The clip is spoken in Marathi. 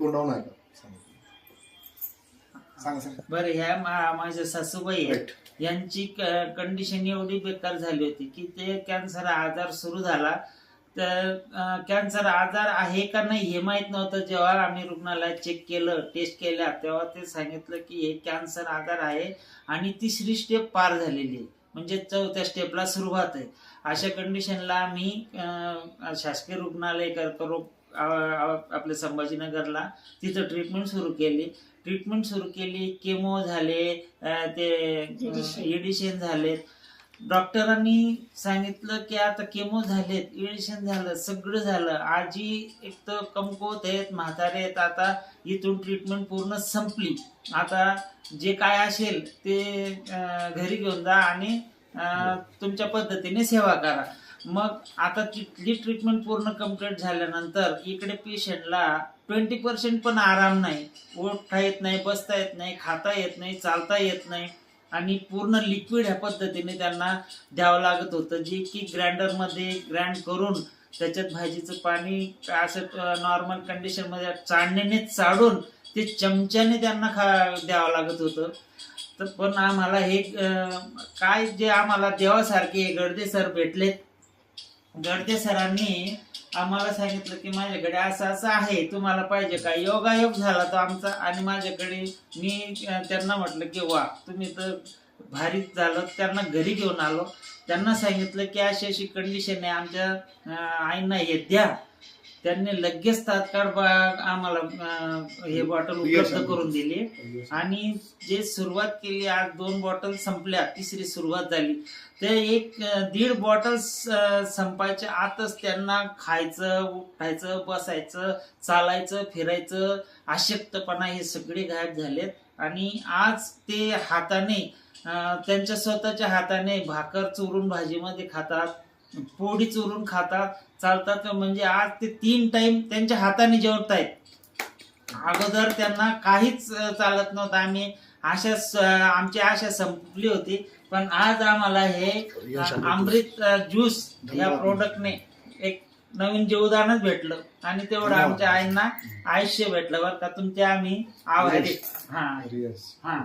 तोंडावर नाही का सांगितलं सांगा सांगा. बरं ह्या मा- माझ्या सासूबाई आहेत Right. यांची कंडिशन एवढी बेकार झाली होती की ते कॅन्सर आजार सुरू झाला. तर कॅन्सर आजार आहे का नाही हे माहीत नव्हतं. जेव्हा आम्ही रुग्णालयात चेक केलं टेस्ट केल्या तेव्हा ते सांगितलं की हे कॅन्सर आजार आहे आणि तिसरी स्टेप पार झालेली आहे. म्हणजे चौथ्या स्टेपला सुरुवात आहे. अशा कंडिशनला आम्ही अं, शासकीय रुग्णालय कर्करोग आपल्या संभाजीनगरला तिथं ट्रीटमेंट सुरू केली. ट्रीटमेंट सुरू केली केमो झाले ते एडिशन झालेत. डॉक्टरांनी सांगितलं की आता केमो झालेत इडिशन झालं सगळं झालं. आजी एक तर कमकुवत आहेत म्हातारे आहेत. आता इथून ट्रीटमेंट पूर्ण संपली. आता जे काय असेल ते घरी घेऊन जा आणि अं, तुमच्या पद्धतीने सेवा करा. मग आता तिथली ट्रीटमेंट पूर्ण कंप्लीट झाल्यानंतर इकडे पेशंटला ट्वेंटी पर्सेंट पण आराम नाही. ओठता येत नाही बसता येत नाही खाता येत नाही चालता येत नाही. आणि पूर्ण लिक्विड ह्या पद्धतीने त्यांना द्यावं लागत होतं. जे की ग्राइंडरमध्ये ग्राइंड करून त्याच्यात भाजीचं पाणी असं नॉर्मल कंडिशनमध्ये चाळणीने चाडून ते चमच्याने त्यांना खा द्यावं लागत होतं. तर पण आम्हाला हे काय जे आम्हाला देवासारखे गर्दे सर भेटलेत गडदे सरांनी आम्हाला सांगितलं की माझ्याकडे असं असं आहे तुम्हाला पाहिजे का? योगायोग झाला तो आमचा आणि माझ्याकडे मी त्यांना म्हटलं की वा तुम्ही तर भारीच झालं त्यांना घरी घेऊन आलो. त्यांना सांगितलं की अशी अशी कंडिशन आहे आमच्या आईंना हे द्या. त्यांनी लगेच तात्काळ आम्हाला हे बॉटल उपलब्ध करून दिली. आणि जे सुरुवात केली आज दोन बॉटल संपल्या तिसरी सुरुवात झाली. ते एक दीड बॉटल संपायच्या आतच त्यांना खायचं उठायचं बसायचं चालायचं फिरायचं अशक्तपणा हे सगळे गायब झालेत. आणि आज ते हाताने त्यांच्या स्वतःच्या हाताने भाकर चुरून भाजीमध्ये खातात. पोळी चुरून खातात चालतात म्हणजे आज ते तीन टाइम त्यांच्या हाताने जेवतायत अगोदर त्यांना काहीच चालत नव्हतं आम्ही आशा आमची आशा संपली होती पण आज आम्हाला हे. अमृत ज्यूस या. प्रोडक्टने एक नवीन जीवदानच भेटलं आणि तेवढं. आमच्या आईंना आयुष्य भेटलं बरं का तुमचे आम्ही आभारी हा. हा.